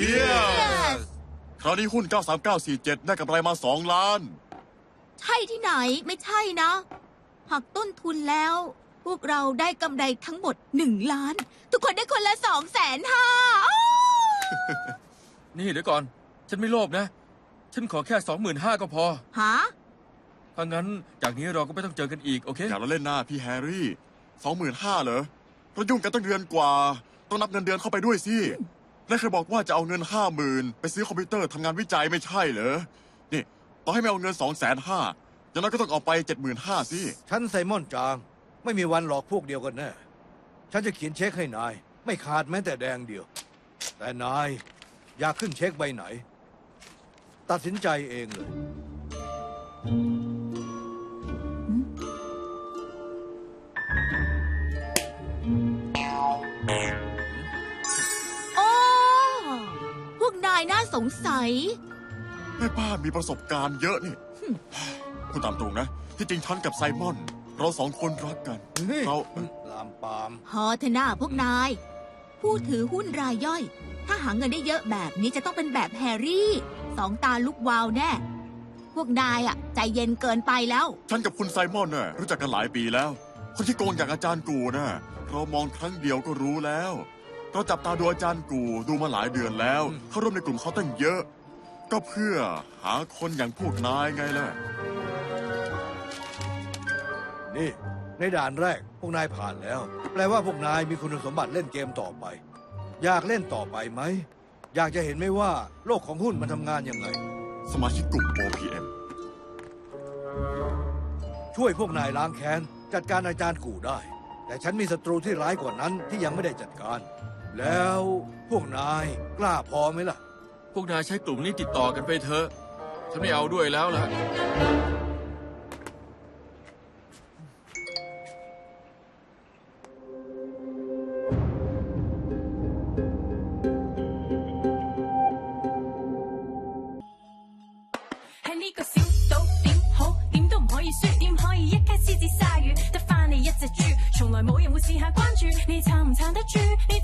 Cheers คราวนี้หุ้น 93947 ได้กำไรมา 2 ล้าน ใช่ที่ไหนไม่ใช่นะ หักต้นทุนแล้ว พวกเราได้กำไรทั้งหมดหนึ่งล้าน ทุกคนได้คนละสองแสนห้านี่เดี๋ยวก่อน ฉันไม่โลภนะ ฉันขอแค่สองหมื่นห้าก็พอฮะถ้างั้นจากนี้เราก็ไม่ต้องเจอกันอีก โอเคอย่าละเล่นหน้าพี่แฮร์รี่ 25,000เหรอเรายุ่งกันตั้งเดือนกว่า ต้องนับเงินเดือนเข้าไปด้วยสิ และเคยบอกว่าจะเอาเงิน50,000ไปซื้อคอมพิวเตอร์ทำงานวิจัยไม่ใช่เหรอ นี่ต่อให้ไม่เอาเงิน2,500อย่างน้อยก็ต้องเอาไป75,000สิ ฉันไซมอนจาง ไม่มีวันหลอกพวกเดียวกันแน่ ฉันจะเขียนเช็คให้นาย ไม่ขาดแม้แต่แดงเดียว แต่นายอยากขึ้นเช็คใบไหน ตัดสินใจเองเลยายน่าสงสัย แม่ป้ามีประสบการณ์เยอะนี่พูดตามตรงนะ ที่จริงฉันกับไซมอน เราสองคนรักกัน เราลามปามพอเถอะหน้าพวกนาย ผู้ถือหุ้นรายย่อย ถ้าหาเงินได้เยอะแบบนี้จะต้องเป็นแบบแฮร์รี่ สองตาลุกวาวแน่ พวกนายอะใจเย็นเกินไปแล้ว ฉันกับคุณไซมอนน่ะรู้จักกันหลายปีแล้ว คนที่โกงอย่างอาจารย์กูน่ะเรามองครั้งเดียวก็รู้แล้ว เราจับตาดูอาจารย์กูดูมาหลายเดือนแล้ว เขาร่วมในกลุ่มเขาตั้งเยอะ ก็เพื่อหาคนอย่างพวกนายไงล่ะ นี่ ในด่านแรกพวกนายผ่านแล้ว แปลว่าพวกนายมีคุณสมบัติเล่นเกมต่อไป อยากเล่นต่อไปไหม อยากจะเห็นไหมว่าโลกของหุ้นมันทำงานยังไง สมาชิกกลุ่ม OPM ช่วยพวกนายล้างแค้น จัดการอาจารย์กูได้ แต่ฉันมีศัตรูที่ร้ายกว่านั้นที่ยังไม่ได้จัดการ แล้วพวกนายกล้าพอไหมล่ะ พวกนายใช้กลุ่มนี้ติดต่อกันไปเถอะ ฉันไม่เอาด้วยแล้วล่ะ 喺呢个小岛点好？点都唔可以输，点可以一家狮子鲨鱼得返你一只猪？从来冇人会试下关注你